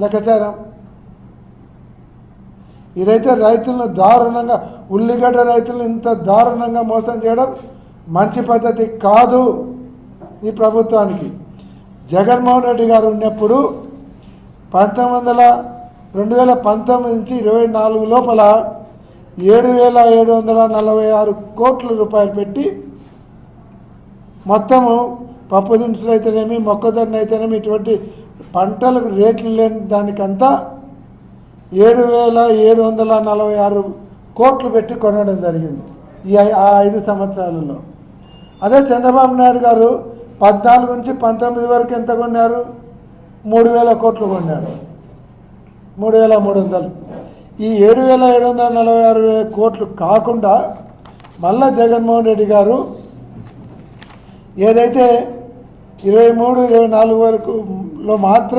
లెక్కచారం. ఇదైతే రైతులను దారుణంగా ఉల్లిగడ్డ రైతులను ఇంత దారుణంగా మోసం చేయడం మంచి పద్ధతి కాదు ఈ ప్రభుత్వానికి. జగన్మోహన్ రెడ్డి గారు ఉన్నప్పుడు పంతొమ్మిది వందల రెండు వేల పంతొమ్మిది నుంచి ఇరవై నాలుగు లోపల ఏడు వేల ఏడు వందల నలభై ఆరు కోట్ల రూపాయలు పెట్టి మొత్తము పప్పు దినుసులు అయితేనేమి మొక్కజొన్న అయితేనేమి ఇటువంటి పంటలకు రేట్లు లేని దానికంతా ఏడు వేల ఏడు వందల నలభై ఆరు కోట్లు పెట్టి కొనడం జరిగింది ఈ ఆ ఐదు సంవత్సరాలలో. అదే చంద్రబాబు నాయుడు గారు పద్నాలుగు నుంచి పంతొమ్మిది వరకు ఎంత కొన్నారు? మూడు వేల కోట్లు కొన్నాడు. మూడు వేల మూడు వందలు. ఈ ఏడు వేల ఏడు వందల నలభై ఆరు కోట్లు కాకుండా మళ్ళా జగన్మోహన్ రెడ్డి గారు ఏదైతే ఇరవై మూడు ఇరవై నాలుగు వరకు లో మాత్రం